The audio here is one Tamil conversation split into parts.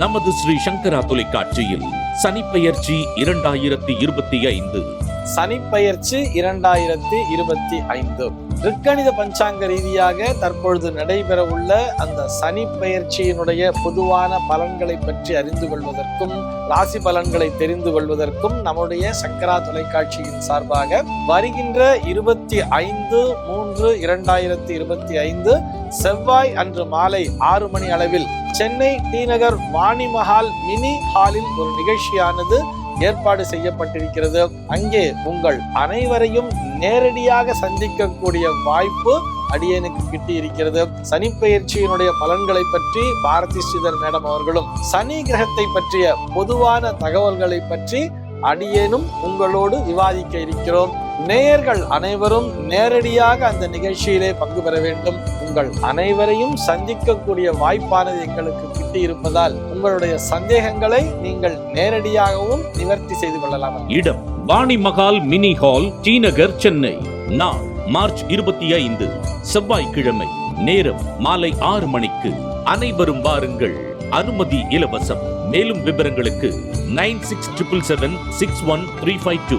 நமது ஸ்ரீ சங்கரா தொலைக்காட்சியில் சனிப்பெயர்ச்சி இரண்டாயிரத்தி இருபத்தி ஐந்து. சனிப்பெயர்ச்சி இரண்டாயிரத்தி இருபத்தி ஐந்து. ரிக்கணித பஞ்சாங்க ரீதியாக தற்பொழுது நடைபெற உள்ள அந்த சனி பெயர்ச்சியினுடைய பொதுவான பலன்களை பற்றி அறிந்து கொள்வதற்கும் ராசி பலன்களை தெரிந்து கொள்வதற்கும் நம்முடைய சங்கரா தொலைக்காட்சியின் சார்பாக வருகின்ற இருபத்தி ஐந்து மூன்று இரண்டாயிரத்தி இருபத்தி ஐந்து செவ்வாய் அன்று மாலை ஆறு மணி அளவில் சென்னை டிநகர் வாணிமஹால் வாணி மஹால் மினி ஹாலில் ஒரு நிகழ்ச்சியானது ஏற்பாடு செய்யப்பட்டிருக்கிறது. அங்கே உங்கள் அனைவரையும் நேரடியாக சந்திக்கக்கூடிய வாய்ப்பு அடியனுக்கு கிட்டி இருக்கிறது சனி பெயர்ச்சியினுடைய பலன்களை பற்றி பாரதி ஸ்ரீதர் மேடம் அவர்களும் சனி கிரகத்தை பற்றிய பொதுவான தகவல்களை பற்றி அடியேனும் உங்களோடு விவாதிக்க இருக்கிறோம். நேயர்கள் அனைவரும் நேரடியாக அந்த நிகழ்ச்சியிலே பங்கு பெற வேண்டும். உங்கள் அனைவரையும் சந்திக்கக்கூடிய வாய்ப்பானது எங்களுக்கு கிட்டி இருப்பதால் உங்களுடைய சந்தேகங்களை நீங்கள் நேரடியாகவும் நிவர்த்தி செய்து கொள்ளலாம். இடம் வாணி மகால் மினி ஹால் டிநகர் சென்னை. நான் மார்ச் இருபத்தி ஐந்து செவ்வாய்க்கிழமை நேரம் மாலை ஆறு மணிக்கு. அனைவரும் வாருங்கள். அனுமதி இலவசம். மேலும் விவரங்களுக்கு nine six triple seven six one three five two.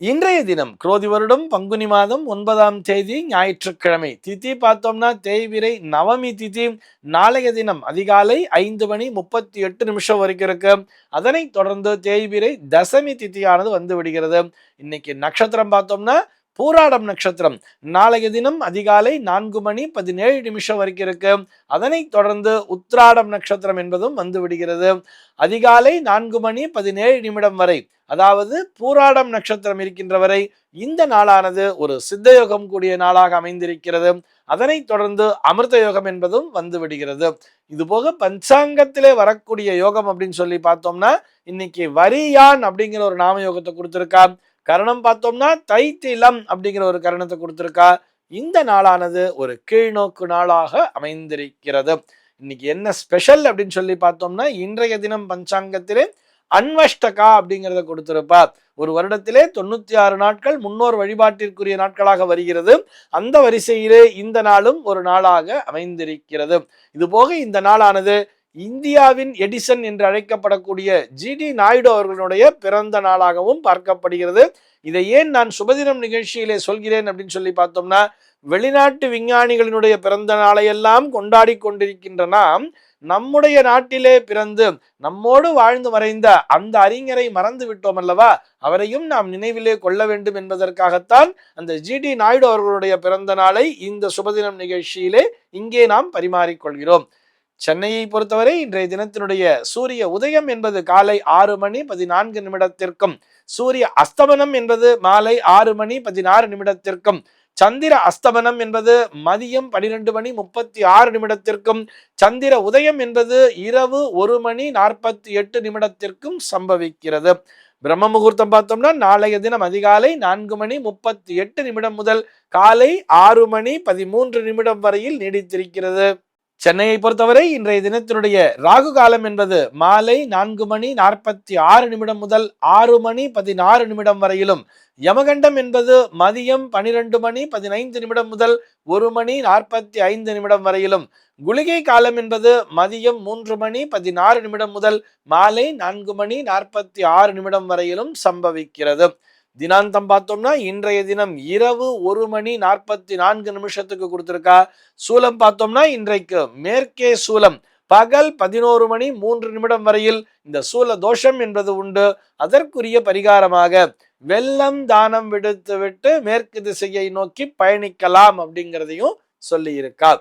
இன்றைய தினம் குரோதி வருடம் பங்குனி மாதம் ஒன்பதாம் தேதி ஞாயிற்றுக்கிழமை. திதி பார்த்தோம்னா தேய்விரை நவமி திதி நாளைய தினம் அதிகாலை ஐந்து மணி முப்பத்தி எட்டு நிமிஷம் வரைக்கும் இருக்கு. அதனைத் தொடர்ந்து தேய்விரை தசமி திதியானது வந்து விடுகிறது. இன்னைக்கு நட்சத்திரம் பார்த்தோம்னா பூராடம் நட்சத்திரம். நாளைய தினம் அதிகாலை நான்கு மணி பதினேழு நிமிஷம் வரைக்கும் இருக்கு. அதனைத் தொடர்ந்து உத்ராடம் நட்சத்திரம் என்பதும் வந்து விடுகிறது. அதிகாலை நான்கு மணி பதினேழு நிமிடம் வரை அதாவது பூராடம் நட்சத்திரம் இருக்கின்ற வரை இந்த நாளானது ஒரு சித்த யோகம் கூடிய நாளாக அமைந்திருக்கிறது. அதனைத் தொடர்ந்து அமிர்த யோகம் என்பதும் வந்து விடுகிறது. இது போக பஞ்சாங்கத்திலே வரக்கூடிய யோகம் அப்படின்னு சொல்லி பார்த்தோம்னா இன்னைக்கு வரியான் அப்படிங்கிற ஒரு நாம யோகத்தை கொடுத்துருக்கா கரணம் பார்த்தோம்னா தைத்திலம் அப்படிங்கிற ஒரு கரணத்தை கொடுத்துருக்கா. இந்த நாளானது ஒரு கீழ்நோக்கு நாளாக அமைந்திருக்கிறது. இன்னைக்கு என்ன ஸ்பெஷல் அப்படின்னு சொல்லி பார்த்தோம்னா இன்றைய தினம் பஞ்சாங்கத்திலே அன்வஷ்டகா அப்படிங்கிறத கொடுத்திருப்பா. ஒரு வருடத்திலே தொண்ணூத்தி ஆறு நாட்கள் முன்னோர் வழிபாட்டிற்குரிய நாட்களாக வருகிறது. அந்த வரிசையிலே இந்த நாளும் ஒரு நாளாக அமைந்திருக்கிறது. இது போக இந்த நாளானது இந்தியாவின் எடிசன் என்று அழைக்கப்படக்கூடிய ஜிடி நாயுடு அவர்களுடைய பிறந்த நாளாகவும் பார்க்கப்படுகிறது. இதை ஏன் நான் சுபதினம் நிகழ்ச்சியிலே சொல்கிறேன் அப்படின்னு சொல்லி பார்த்தோம்னா வெளிநாட்டு விஞ்ஞானிகளினுடைய பிறந்த நாளையெல்லாம் கொண்டாடி கொண்டிருக்கின்ற நாம் நம்முடைய நாட்டிலே பிறந்து நம்மோடு வாழ்ந்து மறைந்த அந்த அறிஞரை மறந்து விட்டோம் அல்லவா? அவரையும் நாம் நினைவிலே கொள்ள வேண்டும் என்பதற்காகத்தான் அந்த ஜிடி நாயுடு அவர்களுடைய பிறந்த நாளை இந்த சுபதினம் நிகழ்ச்சியிலே இங்கே நாம் பரிமாறிக்கொள்கிறோம் சென்னையை பொறுத்தவரை இன்றைய தினத்தினுடைய சூரிய உதயம் என்பது காலை ஆறு மணி பதினான்கு நிமிடத்திற்கும் சூரிய அஸ்தமனம் என்பது மாலை ஆறு மணி பதினாறு நிமிடத்திற்கும் சந்திர அஸ்தமனம் என்பது மதியம் பனிரெண்டு மணி முப்பத்தி ஆறு நிமிடத்திற்கும் சந்திர உதயம் என்பது இரவு ஒரு மணி நாற்பத்தி எட்டு நிமிடத்திற்கும் சம்பவிக்கிறது. பிரம்ம முகூர்த்தம் பார்த்தோம்னா நாளைய தினம் அதிகாலை நான்கு மணி முப்பத்தி எட்டு நிமிடம் முதல் காலை ஆறு மணி பதிமூன்று நிமிடம் வரையில் நீடித்திருக்கிறது. சென்னையை பொறுத்தவரை இன்றைய தினத்தினுடைய ராகு காலம் என்பது மாலை நான்கு மணி நாற்பத்தி ஆறு நிமிடம் முதல் ஆறு மணி பதினாறு நிமிடம் வரையிலும். யமகண்டம் என்பது மதியம் பனிரெண்டு மணி பதினைந்து நிமிடம் முதல் ஒரு மணி நாற்பத்தி ஐந்து நிமிடம் வரையிலும். குளிகை காலம் என்பது மதியம் மூன்று மணி பதினாறு நிமிடம் முதல் மாலை நான்கு மணி நாற்பத்தி ஆறு நிமிடம் வரையிலும் சம்பவிக்கிறது. தினாந்தம் பார்த்தோம்னா இன்றைய தினம் இரவு ஒரு மணி நாற்பத்தி நான்கு நிமிஷத்துக்கு கொடுத்துருக்கா. சூலம் பார்த்தோம்னா இன்றைக்கு மேற்கே சூலம். பகல் பதினோரு மணி மூன்று நிமிடம் வரையில் இந்த சூல தோஷம் என்பது உண்டு. அதற்குரிய பரிகாரமாக வெள்ளம் தானம் விடுத்து விட்டு மேற்கு திசையை நோக்கி பயணிக்கலாம் அப்படிங்கிறதையும் சொல்லியிருக்கார்.